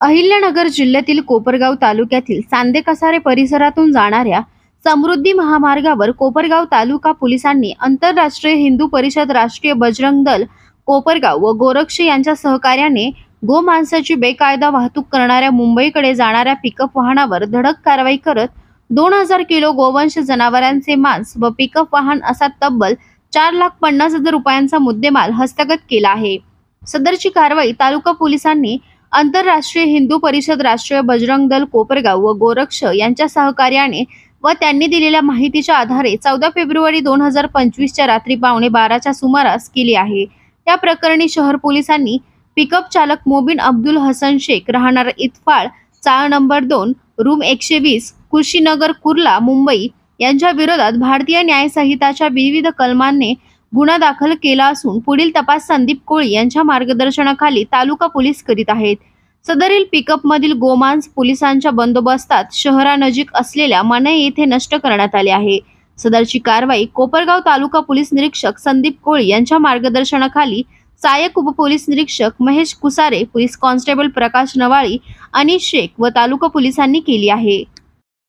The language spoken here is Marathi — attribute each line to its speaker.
Speaker 1: अहिल्यानगर जिल्ह्यातील कोपरगाव तालुक्यातील सांदे कसारे परिसरातून जाणाऱ्या समृद्धी महामार्गावर कोपरगाव तालुका पोलिसांनी आंतरराष्ट्रीय हिंदू परिषद राष्ट्रीय बजरंग दल कोपरगाव व गोरक्ष यांच्या सहकार्याने गोमांसाची बेकायदा वाहतूक करणाऱ्या मुंबईकडे जाणाऱ्या पिकअप वाहनावर धडक कारवाई करत दोन हजार किलो गोवंश जनावरांचे मांस व पिकअप वाहन असा तब्बल चार लाख पन्नास हजार रुपयांचा मुद्देमाल हस्तगत केला आहे. सदरची कारवाई तालुका पोलिसांनी आंतरराष्ट्रीय हिंदू परिषद राष्ट्रीय बजरंग दल कोपरगाव व गोरक्ष यांच्या सहकार्याने व त्यांनी दिलेल्या माहितीच्या आधारे चौदा फेब्रुवारी दोन हजार पंचवीसच्या रात्री पावणे बाराच्या सुमारास केली आहे. त्या प्रकरणी शहर पोलिसांनी पिकअप चालक मोबिन अब्दुल हसन शेख राहणार इतफाळ चाळ नंबर दोन रूम एकशे वीस कुशीनगर कुर्ला मुंबई यांच्या विरोधात भारतीय न्यायसंहिताच्या विविध कलमांनी गुन्हा दाखल केला असून पुढील तपास संदीप कोळी यांच्या मार्गदर्शनाखाली तालुका पोलीस करीत आहेत. सदरील पिकअपमधील गोमांस पोलिसांच्या बंदोबस्तात शहरानजीक असलेल्या मने येथे नष्ट करण्यात आले आहे. सदरची कारवाई कोपरगाव तालुका पोलीस निरीक्षक संदीप कोळी यांच्या मार्गदर्शनाखाली सहाय्यक उपपोलीस निरीक्षक महेश कुसारे पोलीस कॉन्स्टेबल प्रकाश नवाळी अनिश शेख व तालुका पोलिसांनी केली आहे.